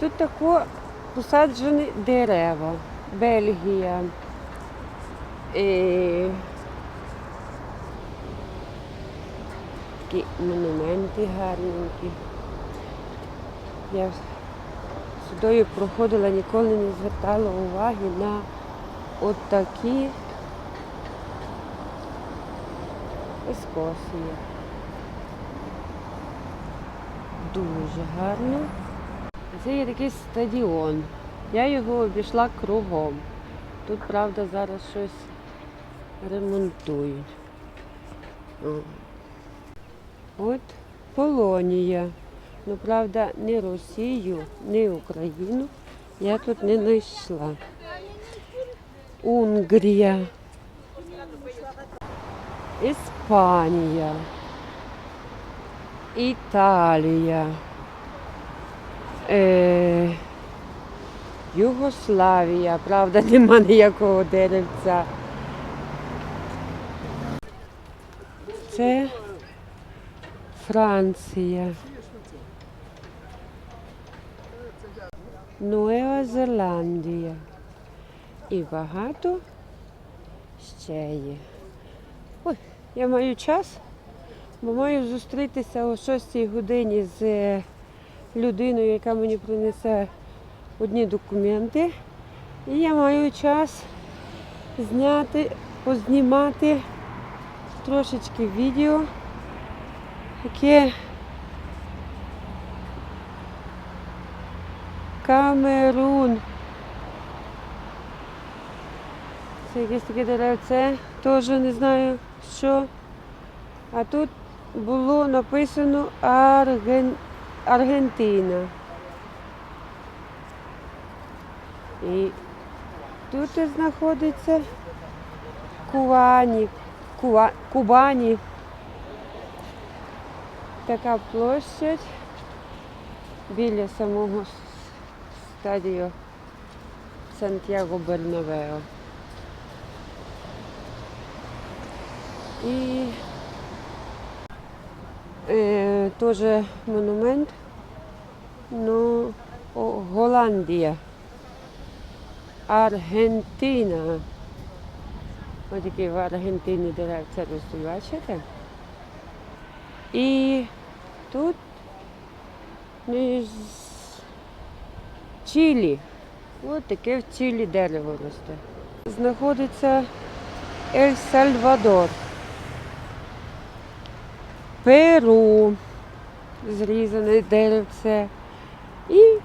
Тут тако посаджені дерева. Бельгія. І... Такі монументи гарненькі. Я сюди проходила, ніколи не звертала уваги на от такі ескосії. Дуже гарно. Це є такий стадіон. Я його обійшла кругом. Тут, правда, зараз щось ремонтують. От Полонія. Ну, правда, ні Росію, ні Україну я тут не знайшла. Унгрія. Іспанія. Італія. Е, Югославія, правда, нема ніякого деревця. Це Франція. Нуева Зеландія. І багато ще є. Ой, я маю час, бо маю зустрітися о 6 годині з е, людиною, яка мені принесе одні документи. І я маю час зняти, познімати трошечки відео, яке Камерун. Це якесь таке деревце, теж не знаю що. А тут було написано Арген... Аргентина. І тут знаходиться Кувані, Кува... Кубані. Така площадь біля самого стадіо Сантьяго Бернавео. І теж монумент, ну, Голландія. Аргентина. Ось такі в Аргентині деревця ростуть, бачите? І тут Чилі. Ось таке в Чилі дерево росте. Знаходиться Ель Сальвадор. Перу зрізане деревце. І